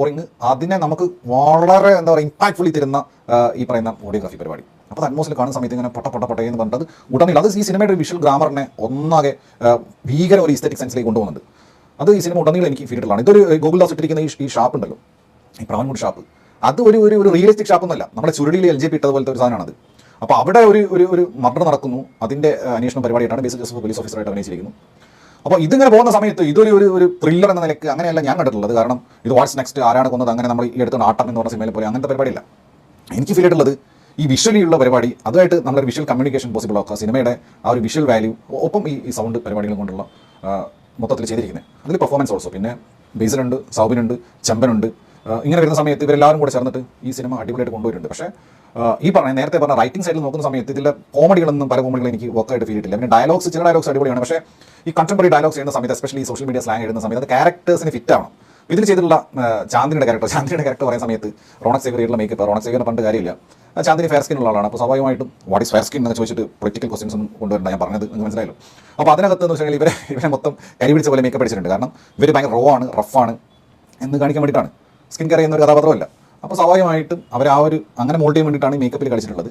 Scoring അതിനെ നമുക്ക് വളരെ എന്താ പറയുക ഇമ്പാക്ട്ഫുള്ളി തരുന്ന ഈ പറയുന്ന ഓഡിയോഗ്രാഫി പരിപാടി. അപ്പോൾ അറ്റ്മോസിൽ കാണുന്ന സമയത്ത് ഇങ്ങനെ പൊട്ട പൊട്ട പൊട്ടയെന്ന് എന്ന് പറഞ്ഞിട്ട് ഉടനെ അത് ഈ സിനിമയുടെ വിഷ്വൽ ഗ്രാമറിനെ ഒന്നാകെ ഭീകര ഒരു ഇസ്തറ്റിക് സെൻസിലേക്ക് കൊണ്ടുപോകുന്നുണ്ട്. അത് ഈ സിനിമ ഉടനീളം എനിക്ക് ഫീൽഡിലാണ് ഇതൊരു ഗൂഗിൾ ദാസ് ഇട്ടിരിക്കുന്ന ഈ ഷാപ്പ് ഉണ്ടല്ലോ. ഈ പ്രാവൻമുഡ് ഷാപ്പ് അത് ഒരു ഒരു ഒരു റിയലിസ്റ്റിക് ഷാപ്പ് ഒന്നല്ല നമ്മുടെ ചുരുളിയിൽ എൽ ജെ പി ഇട്ടതുപോലത്തെ ഒരു സാധനമാണത്. അപ്പോൾ അവിടെ ഒരു ഒരു ഒരു മർഡർ നടക്കുന്നു. അതിന്റെ അന്വേഷണ പരിപാടിയായിട്ടാണ് ബേസിൽ ജോസഫ് പോലീസ് ഓഫീസറായിട്ട് അഭിനയിച്ചിരിക്കുന്നു. അപ്പോൾ ഇതിങ്ങനെ പോകുന്ന സമയത്ത് ഇതൊരു ഒരു ഒരു ത്രില്ലർ എന്ന നിലയ്ക്ക് അങ്ങനെയല്ല ഞാൻ കണ്ടിട്ടുള്ളത്. കാരണം ഇത് വാട്സ് നെക്സ്റ്റ് ആരാണ് കൊന്നത് അങ്ങനെ നമ്മൾ ഈ എടുത്തുകൊണ്ട് ആട്ടം എന്ന് പറഞ്ഞ സിനിമയിൽ പോലെ അങ്ങനത്തെ പരിപാടിയില്ല. എനിക്ക് ഫീൽ ആയിട്ടുള്ളത് ഈ വിഷ്വലി ഉള്ള പരിപാടി അതുമായിട്ട് നമ്മുടെ വിഷ്വൽ കമ്മ്യൂണിക്കേഷൻ പോസിബിൾ ആക്കുക സിനിമയുടെ ആ ഒരു വിഷ്വൽ വാല്യൂ ഒപ്പം ഈ സൗണ്ട് പരിപാടികൾ കൊണ്ടുള്ള മൊത്തത്തിൽ ചെയ്തിരിക്കുന്നത്. അതിൽ പെർഫോമൻസ് ഓൾസോ പിന്നെ ബേസിലുണ്ട് സൗബിനുണ്ട് ചെമ്പനുണ്ട് ഇങ്ങനെ വരുന്ന സമയത്ത് ഇവരെല്ലാവരും കൂടെ ചേർന്നിട്ട് ഈ സിനിമ അടിപൊളിയായിട്ട് കൊണ്ടുവരുന്നുണ്ട് പക്ഷേ ഈ പറഞ്ഞ നേരത്തെ പറഞ്ഞ റൈറ്റിംഗ് സൈഡിൽ നോക്കുന്ന സമയത്ത് ഇതിലെ കോമഡികളൊന്നും പല കോമഡികളും എനിക്ക് വർക്കായിട്ട് ഫീൽ ചെയ്തിട്ടില്ല. പിന്നെ ഡയലോഗ്സ് ചില ഡയലോഗ്സ് അടിപൊളിയാണ്. പക്ഷേ ഈ കണ്ടംപററി ഡയലോഗ്സ് ചെയ്യുന്ന സമയത്ത് എസ്പെഷ്യലി സോഷ്യൽ മീഡിയ സ്ലാങ് എഴുതുന്ന സമയത്ത് അത് ക്യാരക്ടേഴ്സിന് ഫിറ്റ് ആവണം ഇതിൽ ചെയ്തിട്ടുള്ള ചാന്ദിനിയുടെ ക്യാരക്ടർ ചാന്ദിനിയുടെ ക്യാരക്ടർ പറയുന്ന സമയത്ത് റോണക് സേവറിയുള്ള മേക്കപ്പ് റോണക് സേവറിന് പണ്ട് കാര്യമില്ല. ചാന്തിന് ഫെയർ സ്കിൻ ഉള്ള ആളാണ് അപ്പോൾ സ്വാഭാവികമായിട്ടും വാട്ട് ഈസ് ഫെയർ സ്കിൻ എന്ന് ചോദിച്ചിട്ട് പൊളിറ്റിക്കൽ ക്വസ്റ്റ്യൻസ് ഒന്നും കൊണ്ടുവരണ്ട ഞാൻ പറഞ്ഞത് നിങ്ങൾക്ക് മനസ്സിലായല്ലോ. അപ്പോൾ അതിനകത്ത് എന്ന് വെച്ചാൽ ഇവരെ ഇവരെ മൊത്തം കരി പിടിച്ച പോലെ മേക്കപ്പ് അടിച്ചിട്ടുണ്ട്. കാരണം ഇവർ ഭയങ്കര റോ ആണ് റഫാണ് എന്ന് കാണിക്കാൻ വേണ്ടിയിട്ടാണ്. സ്കിൻ കെയർ ചെയ്യുന്ന ഒരു കഥാപാത്രമല്ല. അപ്പോൾ സ്വാഭാവികമായിട്ടും അവർ ആ ഒരു അങ്ങനെ മോൾഡ് ചെയ്യാൻ വേണ്ടിയിട്ടാണ് ഈ മേക്കപ്പിൽ കളിച്ചിട്ടുള്ളത്.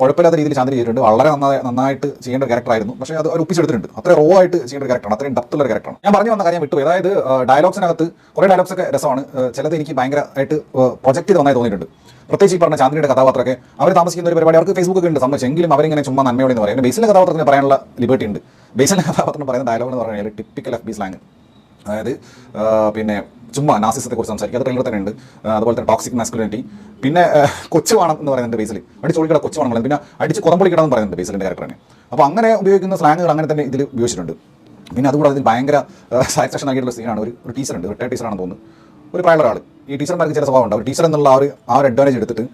കുഴപ്പമില്ലാത്ത രീതിയിൽ ചാന്ദ്രി ചെയ്തിട്ടുണ്ട്. വളരെ നന്നായി നന്നായിട്ട് ചെയ്യേണ്ട ഒരു ക്യാരക്ടറായിരുന്നു പക്ഷേ അത് അവർ ഒപ്പിച്ചെടുത്തിട്ടുണ്ട്. അത്ര റോ ആയിട്ട് ചെയ്യേണ്ട ക്യാരക്ടറാണ് അത്രയും ഡെപ്ത് ഉള്ള ഒരു ക്യാരക്ടറാണ് ഞാൻ പറഞ്ഞു വന്ന കാര്യം വിട്ടു അതായത് ഡയലോഗ്സിനകത്ത് കുറേ ഡയലോഗ്സ് ഒക്കെ രസമാണ്. ചിലത് എനിക്ക് ഭയങ്കരമായിട്ട് പ്രൊജക്റ്റ് ചെയ്ത് നന്നായി തോന്നിയിട്ടുണ്ട്. പ്രത്യേകിച്ച് ഈ പറഞ്ഞ ചാന്ദ്രിയുടെ കഥാപാത്രമൊക്കെ അവർ താമസിക്കുന്ന ഒരു പരിപാടി അവർക്ക് ഫേസ്ബുക്ക് ഉണ്ട് സംബന്ധിച്ചെങ്കിലും അവരിങ്ങനെ ചുമ്മാ നന്മയോടെ എന്ന് പറയുന്നത്. ബേസിലെ കഥാപാത്രത്തിന് പറയാനുള്ള ലിബർട്ടി ഉണ്ട്. ബേസിലെ കഥാപാത്രം പറയുന്ന ഡയലോഗ് എന്ന് പറഞ്ഞാൽ ടിപ്പിക്കൽ എഫ് ബി സ്ലാങ് അതായത് പിന്നെ ചുമ്മാ നാസിസത്തെ കുറിച്ച് സംസാരിക്കുക. അത് ട്രെയിലർ തന്നെ ഉണ്ട് അതുപോലെ തന്നെ ടോക്സിക് മാസ്കുലിനിറ്റി പിന്നെ കൊച്ചു വേണം എന്ന് പറയുന്നുണ്ട് ബേസിൽ അടിച്ച് ഒളിക്കട കൊച്ചു വേണം പിന്നെ അടിച്ച് കുറമ്പൊളിക്കട എന്ന് പറയുന്നുണ്ട് ബേസിലിന്റെ ക്യാരക്ടറിനെ അപ്പോൾ അങ്ങനെ ഉപയോഗിക്കുന്ന സ്ലാങ്ങുകൾ അങ്ങനെ തന്നെ ഇതിൽ ഉപയോഗിച്ചിട്ടുണ്ട്. പിന്നെ അതുകൂടാതെ ഇതിൽ ഭയങ്കര സാറ്റിസ്ഫാക്ഷൻ നൽകിയിട്ടുള്ള സീനാണ് ഒരു ഒരു ടീച്ചറുണ്ട് റിട്ടയർ ടീച്ചറാണെന്ന് തോന്നുന്നു. ഒരു പ്രായമുള്ള ഒരാൾ ഈ ടീച്ചർമാർക്ക് ചില സ്വഭാവം ഉണ്ട്. ടീച്ചർ എന്നുള്ള ആ ഒരു ആ ഒരു അഡ്വാന്റേജ് എടുത്തിട്ട്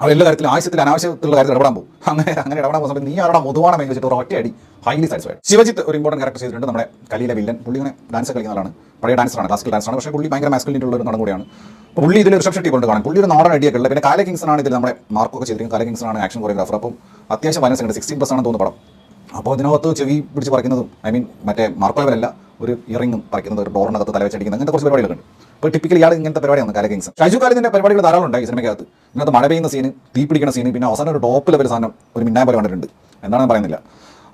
അവർ എല്ലാ കാര്യത്തിലും ആവശ്യത്തിൽ അനാവശ്യത്തിലുള്ള കാര്യത്തിൽ ഇടപെടാൻ പോകും. അങ്ങനെ അങ്ങനെ ഇടപെടാൻ പോകുന്ന സമയത്ത് നീ ആരുടെ മുതുവാണ് മെയിൻ വെച്ചിട്ട് ഒരു ഒറ്റയടി ഹൈലി സാറ്റിസ്ഫൈഡ് ശിവജിത്ത് ഒരു ഇമ്പോർട്ടന്റ് ക്യാരക്ടർ ചെയ്തിട്ടുണ്ട്. നമ്മുടെ കലിയിലെ വില്ലൻ പുള്ളി ഇങ്ങനെ ഡാൻസ് കളിക്കുന്ന ആളാണ്. പഴയ ഡാൻസറാണ് ക്ലാസിക്കൽ ഡാൻസറാണ് പക്ഷേ പുള്ളി ഭയങ്കര മാസ്കുലിറ്റി ഉള്ള ഒരു നടൻ കൂടിയാണ്. പുള്ളി ഇതിൽ റിസപ്ഷൻ കൊണ്ട് കാണാം പുള്ളി ഒരു നാടൻ ഐഡിയ ഉള്ളത് പിന്നെ കാല കിങ്സനാണ് ആണ് ഇതിൽ നമ്മുടെ മാർക്കൊക്കെ ചെയ്തിരിക്കുന്നത്. കാല കിങ്സനാണ് ആണ് ആക്ഷൻ കൊറിയോഗ്രാഫർ അപ്പം അത്യാവശ്യം വയലൻസ് ഉണ്ട് സിക്സ്റ്റീൻ പ്ലസ് ആണെന്ന് തോന്നുന്നു പടം. അപ്പോൾ ഇതിനകത്ത് ചെവി പിടിച്ച് പറിക്കുന്നതും ഐ മീൻ മറ്റേ മാർക്കോ ലെവലല്ല ഒരു ഇയറിംഗും പറിക്കുന്നത് ഒരു ഡോറിനകത്ത് തല വെച്ചടിക്കുന്നത് അങ്ങനത്തെ കുറച്ച് പരിപാടികളൊക്കെ ഉണ്ട് ടിപ്പിക്കലി ഇയാൾ ഇങ്ങനത്തെ പരിപാടിയാണ് കാലകിങ്സ് ഷൈജു കാലിന്റെ പരിപാടികൾ ധാരാളം ഉണ്ടായി സിനിമയ്ക്കകത്ത് ഇതിനകത്ത് മഴ പെയ്യുന്ന സീൻ തീ പിടിക്കുന്ന സീൻ പിന്നെ അവസാനം ഒരു ടോപ്പ് ലെവൽ സാധനം ഒരു മിന്നായ പോലെ കണ്ടിട്ടുണ്ട്. എന്താണെന്ന് പറയുന്നില്ല.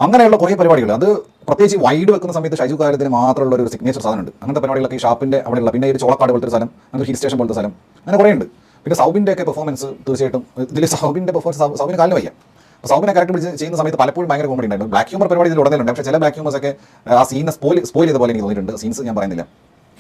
അങ്ങനെയുള്ള കുറേ പരിപാടികൾ. അത് പ്രത്യേകിച്ച് വൈഡ് വെക്കുന്ന സമയത്ത് ഷൈജു കാലത്തിന് മാത്രമുള്ള ഒരു സിഗ്നേച്ചർ സാധനമുണ്ട്. അങ്ങനത്തെ പരിപാടികളൊക്കെ ഈ ഷാപ്പിന്റെ അവിടെയുള്ള പിന്നെ ഒരു ചോളക്കാട് പോലത്തെ ഒരു സ്ഥലം അങ്ങനെ ഹിൽ സ്റ്റേഷൻ പോലത്തെ സ്ഥലം അങ്ങനെ കുറേ ഉണ്ട്. പിന്നെ സൗബിന്റെ ഒക്കെ പെർഫോമൻസ് തീർച്ചയായിട്ടും ഇതിൽ സൗബിന്റെ പെർഫോമൻസ് സൗബിന് കാലിന് വയ്യ. സൗബിനെ ക്യാരക്ടർ പിടിച്ച് ചെയ്യുന്ന സമയത്ത് പലപ്പോഴും ഭയങ്കര കോമഡി ഉണ്ടായിരുന്നു. ബ്ലാക്ക് ഹ്യൂമർ പരിപാടി ഇതിൽ ഉണ്ട്. പക്ഷേ ചില ബ്ലാക്ക് ഹ്യൂമേഴ്സ് ഒക്കെ ആ സീനെ സ്പോയിൽ സ്പോയിൽ ചെയ്ത പോലെ എനിക്ക് തോന്നിയിട്ടുണ്ട്. സീൻസ് ഞാൻ പറയുന്നില്ല.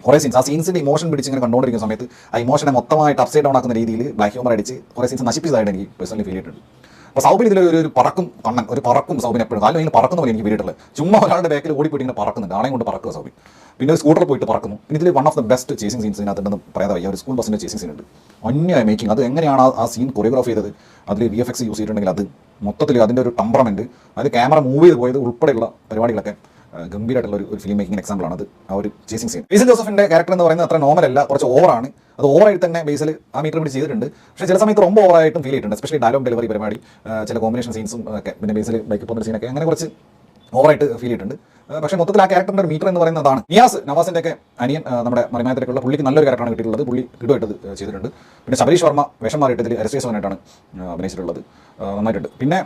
കുറേ സീൻസ് ആ സീൻസിന്റെ ഇമോഷൻ പിടിച്ച് ഇങ്ങനെ കണ്ടുകൊണ്ടിരിക്കുന്ന സമയത്ത് ആ ഇമോഷനെ മൊത്തമായിട്ട് അപ്സൈഡ് ഡൗൺ ആക്കുന്ന രീതിയിൽ ബ്ലാക്ക് ഹ്യൂമർ അടിച്ച് കുറേ സീൻസ് നശിപ്പിച്ചതായിട്ട് എനിക്ക് പേഴ്സണലി ഫീൽ ചെയ്തിട്ടുണ്ട്. അപ്പോൾ സൗബിൻ ഇതിൽ ഒരു പറക്കും കണ്ണൻ ഒരു പറക്കും സൗബിൻ എപ്പോഴും. കാലം ഇങ്ങനെ പറക്കുന്ന പോലെ എനിക്ക് വീട്ടിട്ടുള്ളത് ചുമ്മാ ഒരാളുടെ ബാക്കിൽ ഓടിപ്പോയിട്ട് ഇങ്ങനെ പറക്കുന്നുണ്ട്. ആളെയും കൊണ്ട് പറക്കുക സൗബിൻ. പിന്നെ സ്കൂട്ടർ പോയിട്ട് പറക്കുന്നു. പിന്നെ ഇതിൽ one of the best chasing scenes ഇതിനകത്തുണ്ടെന്ന് പറയാതെ വയ്യ. ഒരു സ്കൂൾ ബസ്സിന്റെ ചേസിംഗ് സീൻ ഉണ്ട്. അന്യായ മേക്കിംഗ് അത് എങ്ങനെയാണ് ആ- സീൻ കൊറിയോഗ്രാഫ് ചെയ്തത്? അതിൽ വി എഫ് എക്സ് യൂസ് ചെയ്തിട്ടുണ്ടെങ്കിൽ അത് മൊത്തത്തിൽ അതിന്റെ ഒരു ടംബറമെന്റ് അത് ക്യാമറ മൂവ് ചെയ്ത് പോയത് ഉൾപ്പെടെയുള്ള പരിപാടികളൊക്കെ ഗംഭീരമായിട്ടുള്ള ഒരു ഒരു ഫിലിം മേക്കിംഗ് എക്സാമ്പിൾ ആണ് അത് ആ ഒരു ചേസിംഗ് സീൻ ബേസിൽ ജോസഫിന്റെ ക്യാരക്ടർ എന്ന് പറയുന്നത് അത്ര നോർമൽ അല്ല കുറച്ച് ഓവറാണ് അത് ഓവറായിട്ട് തന്നെ ബേസിൽ ആ മീറ്റർ പിടിച്ച് ചെയ്തിട്ടുണ്ട് പക്ഷേ ചില സമയത്ത് ரொம்ப ഓവറായിട്ടും ഫീൽ ചെയ്തിട്ടുണ്ട് എസ്പെഷ്യലി ഡയലോഗ് ഡെലിവറി പരിപാടി ആ, ചില കോമ്പിനേഷൻ സീൻസും ഒക്കെ പിന്നെ ബേസിൽ ബൈക്ക് പോകുന്ന സീനൊക്കെ അങ്ങനെ കുറച്ച് ഓവറായിട്ട് ഫീൽ ചെയ്തിട്ടുണ്ട് ആ, പക്ഷേ മൊത്തത്തിൽ ആ ക്യാരക്ടറിന്റെ ഒരു മീറ്റർ എന്ന് പറയുന്നത് അതാണ് നിയാസ് നവാസിന്റെ ഒക്കെ അനിയൻ ആ, നമ്മുടെ മറിമായത്തിലേക്കുള്ള പുള്ളിക്ക് നല്ലൊരു ക്യാരക്ടറാണ് കിട്ടിയിട്ടുള്ളത് പുള്ളി കിടുമായിട്ട് ഇത് ചെയ്തിട്ടുണ്ട് പിന്നെ ശബരീഷ് വർമ്മ വേഷം മാറിയിട്ട് ഇതിൽ രസേശ്വരനായിട്ടാണ് അഭിനയിച്ചിട്ടുള്ളത് ആ, നന്നായിട്ടുണ്ട് പിന്നെ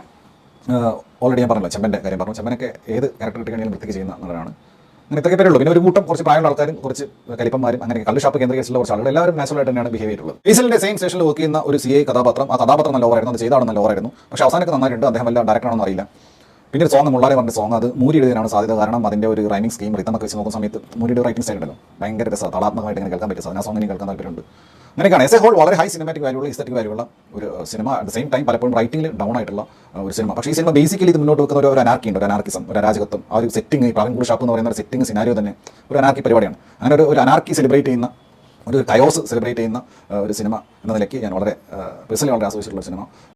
ഓൾറെഡി ഞാൻ പറഞ്ഞല്ലോ ചെമ്പന്റെ കാര്യം പറഞ്ഞു. ചെമ്പനൊക്കെ ഏത് ക്യാരക്ടർ കിട്ടുകയാണെങ്കിലും വൃത്തിക്ക് ചെയ്യുന്ന നല്ലതാണ് അങ്ങനെ ഇത്രയൊക്കെ പേരുള്ളൂ പിന്നെ ഒരു കൂട്ടം കുറച്ച് പ്രായമുള്ള ആൾക്കാരും കുറച്ച് കലിപ്പന്മാരും അങ്ങനെ കള്ള് ഷാപ്പ് കേന്ദ്രീകരിച്ചുള്ള കുറച്ച് ആളുകൾ. എല്ലാവരും നാച്ചുറൽ ആയിട്ട് തന്നെയാണ് ബിഹേവ് ചെയ്തിട്ടുള്ളത്. ബേസിലിന്റെ സെയിം സ്റ്റേഷനിൽ വർക്ക് ചെയ്യുന്ന ഒരു സി ഐ കഥാപാത്രം ആ കഥാപാത്രം നല്ല ഓവറായിരുന്നു. അത് ചെയ്താണ് നല്ല ഓവറായിരുന്നു. പക്ഷേ അവസാനമൊക്കെ നന്നായിട്ടുണ്ട്. അദ്ദേഹം എല്ലാം ഡയറക്ടറാണെന്ന് അറിയില്ല. പിന്നെ ഒരു സോങ് മുള്ളാരെ പറഞ്ഞ സോങ് അത് മൂരി എഴുതാനാണ് സാധ്യത. കാരണം അതിന്റെ ഒരു റൈമിംഗ് സ്കീം റിത്തമൊക്കെ വെച്ച് നോക്കുന്ന സമയത്ത് മൂരിയുടെ റൈറ്റിംഗ് സ്റ്റൈൽ ഉണ്ടല്ലോ. ഭയങ്കര രസം തളാത്മകമായിട്ട് ഇങ്ങനെ കേൾക്കാൻ പറ്റും സാധനം ആ സോങ് എനിക്ക് കേൾക്കാൻ താല്പര്യമുണ്ട്. അങ്ങനെയൊക്കെയാണ്. എസ് എ ഹോൾ വളരെ ഹൈ സിനിമാറ്റിക് വാല്യൂ ഉള്ള ഇസ്റ്റിക് വാല്യൂ ഉള്ള ഒരു സിനിമ അറ്റ് ദ സെയിം ടൈം പലപ്പോഴും റൈറ്റിംഗിൽ ഡൗൺ ആയിട്ടുള്ള uh, ഒരു സിനിമ പക്ഷേ ഈ സിനിമ ബേസിക്കലി ഇത് മുന്നോട്ട് വെക്കുന്ന ഒരു- അനാർക്കി ഉണ്ട് ഒരു അനാർക്കിസം ഒരു അരാജകത്വം. ആ ഒരു സെറ്റിംഗ് ഈ പ്രാവിൻകൂട് ഷാപ്പ് എന്ന് പറയുന്ന ഒരു സെറ്റിംഗ് സിനാരിയോ തന്നെ ഒരു അനാർക്കി പരിപാടിയാണ്. അങ്ങനെ ഒരു ഒരു അനാർക്കി സെലിബ്രേറ്റ് ചെയ്യുന്ന ഒരു കയോസ് സെലിബ്രേറ്റ് ചെയ്യുന്ന uh, ഒരു സിനിമ എന്ന നിലയ്ക്ക് ഞാൻ വളരെ പേഴ്സണലി വളരെ ആസ്വദിച്ചിട്ടുള്ള സിനിമ